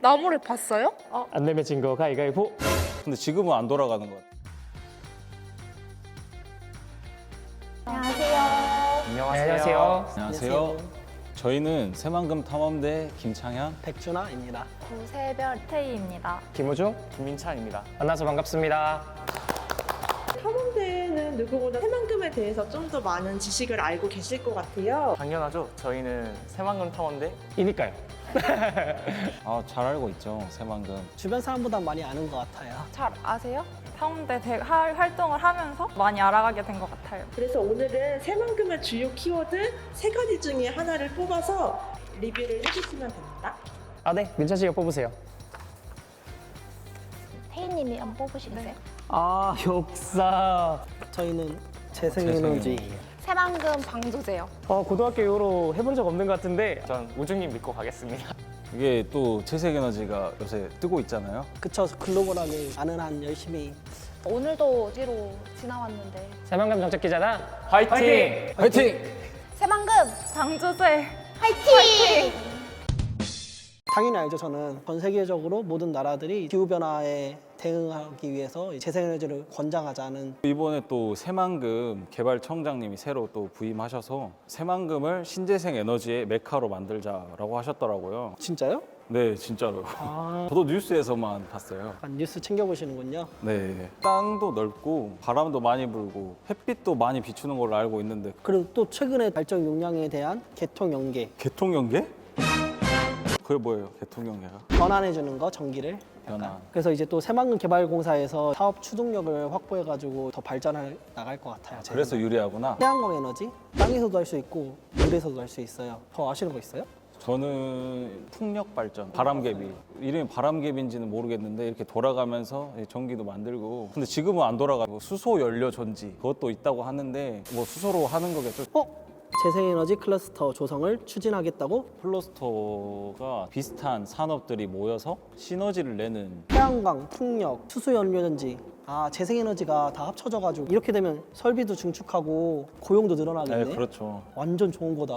나무를 봤어요? 안 내면 진 거 가위가위보. 근데 지금은 안 돌아가는 것 같아요. 안녕하세요. 안녕하세요. 저희는 새만금 탐험대 김창현. 백준하입니다. 구세별 태희입니다. 김우중 김민찬입니다. 만나서 반갑습니다. 탐험대에는 누구보다 새만금에 대해서 좀 더 많은 지식을 알고 계실 것 같아요. 당연하죠. 저희는 새만금 탐험대 이니까요. 아, 잘 알고 있죠. 새만금. 주변 사람보다 많이 아는 것 같아요. 잘 아세요? 탐험대 대- 할- 활동을 하면서 많이 알아가게 된 것 같아요. 그래서 오늘은 새만금의 주요 키워드 세 가지 중에 하나를 뽑아서 리뷰를 해주시면 됩니다. 아 네, 민찬 씨가 뽑으세요. 태희님이 한번 뽑으시겠어요? 아 역사. 저희는 재생에너지. 새만금 방조제요. 어 고등학교 이후로 해본 적 없는 것 같은데 전 우중님 믿고 가겠습니다. 이게 또 채색에너지가 요새 뜨고 있잖아요. 그쵸 글로벌하게 아는 한 열심히 오늘도 뒤로 지나왔는데. 새만금 정책 기자단 화이팅! 화이팅! 새만금 방조제 화이팅! 당연히 알죠. 저는 전 세계적으로 모든 나라들이 기후 변화에 대응하기 위해서 이 재생에너지를 권장하자는 이번에 또 새만금 개발청장님이 새로 또 부임하셔서 새만금을 신재생 에너지의 메카로 만들자라고 하셨더라고요. 진짜요? 네, 진짜로. 아 저도 뉴스에서만 봤어요. 약간 뉴스 챙겨보시는군요. 네. 땅도 넓고 바람도 많이 불고 햇빛도 많이 비추는 걸로 알고 있는데 그리고 또 최근에 발전 용량에 대한 개통 연계 개통 연계? 그게 뭐예요? 개통 연계가? 변환해 주는 거 전기를. 변화. 그래서 이제 또 새만금 개발공사에서 사업 추동력을 확보해가지고 더 발전해 나갈 것 같아요. 제 그래서 유리하구나. 태양광 에너지 땅에서도 할 수 있고 물에서도 할 수 있어요. 더 아시는 거 있어요? 저는 풍력 발전, 바람개비. 이름이 바람개비인지는 모르겠는데 이렇게 돌아가면서 전기도 만들고. 근데 지금은 안 돌아가고 수소 연료 전지 그것도 있다고 하는데 뭐 수소로 하는 거겠죠. 어? 재생에너지 클러스터 조성을 추진하겠다고 플러스터가 비슷한 산업들이 모여서 시너지를 내는 태양광, 풍력, 수소연료전지 아 재생에너지가 다 합쳐져가지고 이렇게 되면 설비도 증축하고 고용도 늘어나겠네. 네, 그렇죠. 완전 좋은 거다.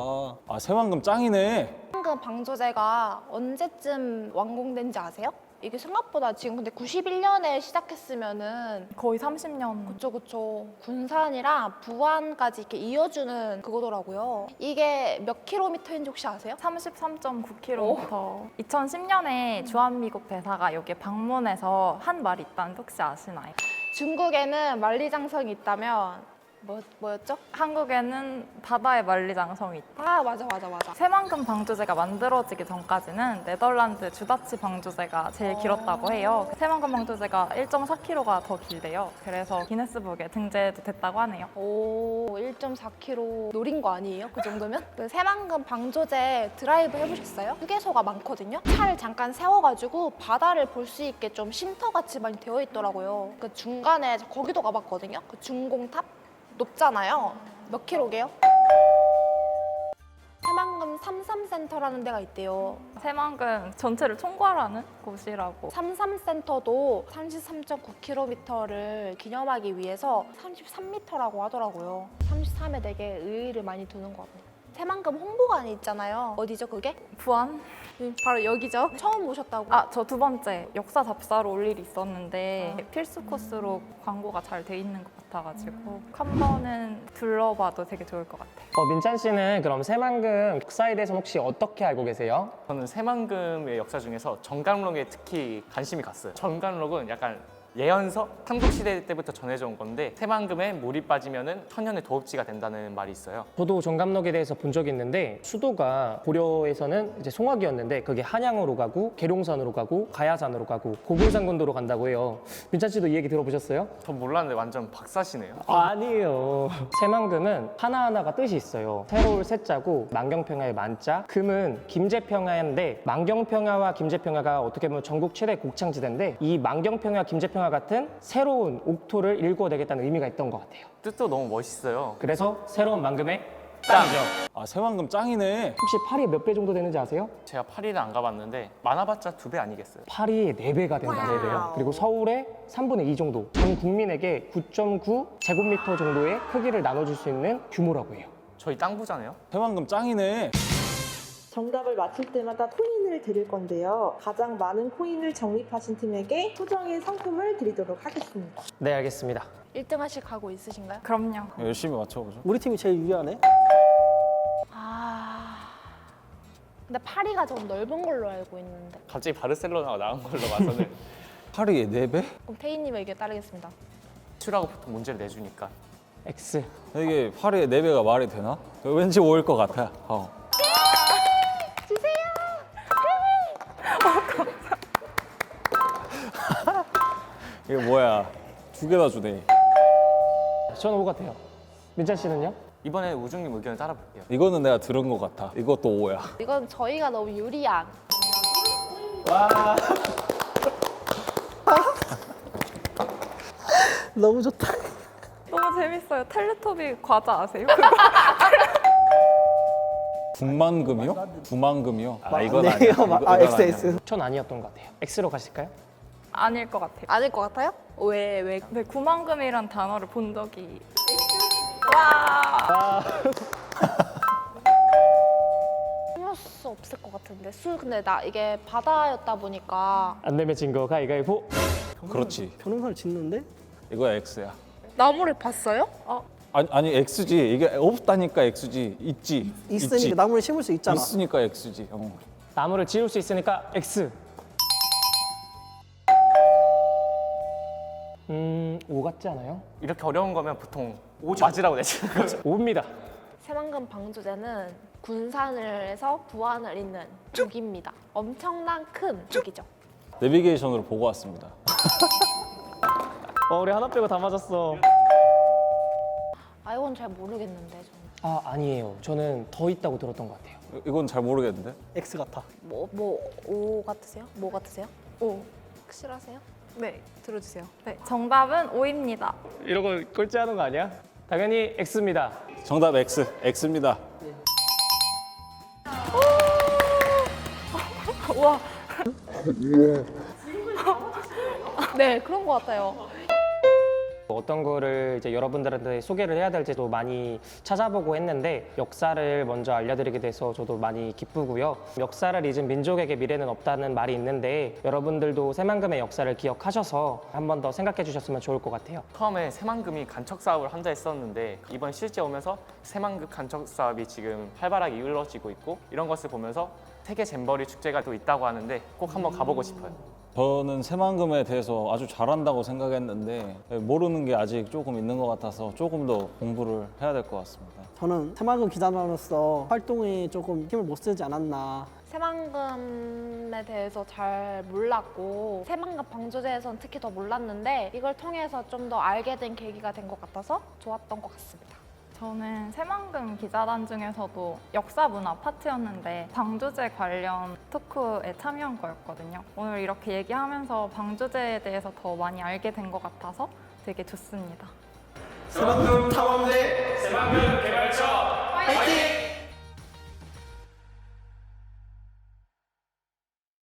아, 새만금 짱이네. 새만금 방조제가 언제쯤 완공된지 아세요? 이게 생각보다 지금 근데 91년에 시작했으면은 거의 30년. 그쵸 그쵸. 군산이랑 부안까지 이렇게 이어주는 그거더라고요. 이게 몇 킬로미터인지 혹시 아세요? 33.9km. 2010년에 주한미국 대사가 여기 방문해서 한 말이 있다는데 혹시 아시나요? 중국에는 만리장성이 있다면 뭐 뭐였죠? 한국에는 바다의 만리장성이 있다. 아 맞아 맞아 맞아. 새만금 방조제가 만들어지기 전까지는 네덜란드 주다치 방조제가 제일 길었다고 해요. 새만금 방조제가 1.4km가 더 길대요. 그래서 기네스북에 등재도 됐다고 하네요. 오 1.4km 노린 거 아니에요? 그 정도면? 그 새만금 방조제 드라이브 해보셨어요? 휴게소가 많거든요. 차를 잠깐 세워가지고 바다를 볼 수 있게 좀 쉼터 같이 많이 되어 있더라고요. 그 중간에 저 거기도 가봤거든요. 그 중공탑 높잖아요. 몇 킬로게요? 새만금 삼삼센터라는 데가 있대요. 새만금 전체를 총괄하는 곳이라고. 삼삼센터도 33.9km를 기념하기 위해서 33m라고 하더라고요. 33에 되게 의의를 많이 두는 것 같아요. 새만금 홍보관이 있잖아요. 어디죠 그게? 부안? 음, 바로 여기죠. 처음 오셨다고. 아, 저 두 번째 역사 답사로 올 일이 있었는데 필수 코스로 광고가 잘 돼 있는 것 같아가지고 한 번은 둘러봐도 되게 좋을 것 같아요. 어, 민찬 씨는 그럼 새만금 역사에 대해서 혹시 어떻게 알고 계세요? 저는 새만금의 역사 중에서 정강록에 특히 관심이 갔어요. 정강록은 약간 예언서 삼국시대 때부터 전해져 온 건데 새만금에 물이 빠지면은 천년의 도읍지가 된다는 말이 있어요. 저도 종감록에 대해서 본 적이 있는데 수도가 고려에서는 이제 송악이었는데 그게 한양으로 가고 계룡산으로 가고 가야산으로 가고 고군산군도로 간다고 해요. 민찬 씨도 이 얘기 들어보셨어요? 전 몰랐는데 완전 박사시네요. 아니에요. 새만금은 하나하나가 뜻이 있어요. 새로울 새자고 만경평야의 만자, 금은 김제평야인데 만경평야와 김제평야가 어떻게 보면 전국 최대 곡창지대인데 이 만경평야, 김제평야 같은 새로운 옥토를 일궈내겠다는 의미가 있던 것 같아요. 뜻도 너무 멋있어요. 그래서 새로운 만금의 땅이죠. 아, 새만금 짱이네. 혹시 파리 몇 배 정도 되는지 아세요? 제가 파리는 안 가봤는데 많아봤자 두 배 아니겠어요? 파리의 4배가 된다고 해요. 그리고 서울의 3분의 2 정도, 전 국민에게 9.9 제곱미터 정도의 크기를 나눠줄 수 있는 규모라고 해요. 저희 땅 부자네요. 새만금 짱이네. 정답을 맞힐 때마다 코인을 드릴 건데요. 가장 많은 코인을 적립하신 팀에게 소정의 상품을 드리도록 하겠습니다. 네, 알겠습니다. 1등 하실 각오 있으신가요? 그럼요. 열심히 맞춰보죠. 우리 팀이 제일 유리하네. 아. 근데 파리가 좀 넓은 걸로 알고 있는데. 갑자기 바르셀로나가 나온 걸로 봐서는 파리의 4배? 그럼 태희님의 의견 따르겠습니다. 슈라고 보통 문제를 내주니까 X. 이게 파리의 4배가 말이 되나? 왠지 5일 것 같아. 어. 이게 뭐야? 두 개나 주네. 저는 O 같아요. 민찬 씨는요? 이번에 우중님 의견을 따라볼게요. 이거는 내가 들은 것 같아. 이것도 5야. 이건 저희가 너무 유리한. 너무 좋다. 너무 재밌어요. 텔레토비 과자 아세요? 군만금이요? 구만금이요? 아 이건 네, 아니야. 이거 마- 이거- 아, 이건 X, 아니야. X. 전 아니었던 것 같아요. X로 가실까요? 아닐 것 같아요. 아닐 것 같아요? 왜, 왜? 네, 구만금이란 단어를 본 적이 숨을 수 없을 것 같은데. 수, 근데 나 이게 바다였다 보니까 안 내면 진 거 가위가위보. 그렇지. 변호사를 짓는데 이거야 X야. 나무를 봤어요? 아니 아니 X지. 이게 없다니까 X지. 있지. 있으니까 있지. 나무를 심을 수 있잖아. 있으니까 X지. 어. 나무를 지울 수 있으니까 X. 음, O 같지 않아요? 이렇게 어려운 거면 보통 맞으라고 내주는 거죠. O입니다. 새만금 방조제는 군산을 해서 부안을 잇는 죽입니다. 엄청난 큰 죽이죠. 내비게이션으로 보고 왔습니다. 어, 우리 하나 빼고 다 맞았어. 아 이건 잘 모르겠는데 저는. 아, 아니에요. 저는 더 있다고 들었던 것 같아요. 이건 잘 모르겠는데. X 같아. 뭐뭐 오 같으세요? 뭐 같으세요? O. 확실하세요? 네, 들어주세요. 네, 정답은 O입니다. 이러고 꼴찌하는 거 아니야? 당연히 X입니다. 정답 X. X입니다. 네 그런 것 같아요. 어떤 거를 이제 여러분들한테 소개를 해야 될지도 많이 찾아보고 했는데 역사를 먼저 알려드리게 돼서 저도 많이 기쁘고요. 역사를 잊은 민족에게 미래는 없다는 말이 있는데 여러분들도 새만금의 역사를 기억하셔서 한 번 더 생각해 주셨으면 좋을 것 같아요. 처음에 새만금이 간척 사업을 한다 했었는데 이번 실제 오면서 새만금 간척 사업이 지금 활발하게 이루어지고 있고 이런 것을 보면서 세계 잼버리 축제가 또 있다고 하는데 꼭 한번 가보고 싶어요. 저는 새만금에 대해서 아주 잘한다고 생각했는데 모르는 게 아직 조금 있는 것 같아서 조금 더 공부를 해야 될 것 같습니다. 저는 새마금 기자로서 활동에 조금 힘을 못 쓰지 않았나. 새만금에 대해서 잘 몰랐고 새만금 방조제에선 특히 더 몰랐는데 이걸 통해서 좀 더 알게 된 계기가 된 것 같아서 좋았던 것 같습니다. 저는 새만금 기자단 중에서도 역사 문화 파트였는데 방조제 관련 토크에 참여한 거였거든요. 오늘 이렇게 얘기하면서 방조제에 대해서 더 많이 알게 된 것 같아서 되게 좋습니다. 새만금 탐험대 새만금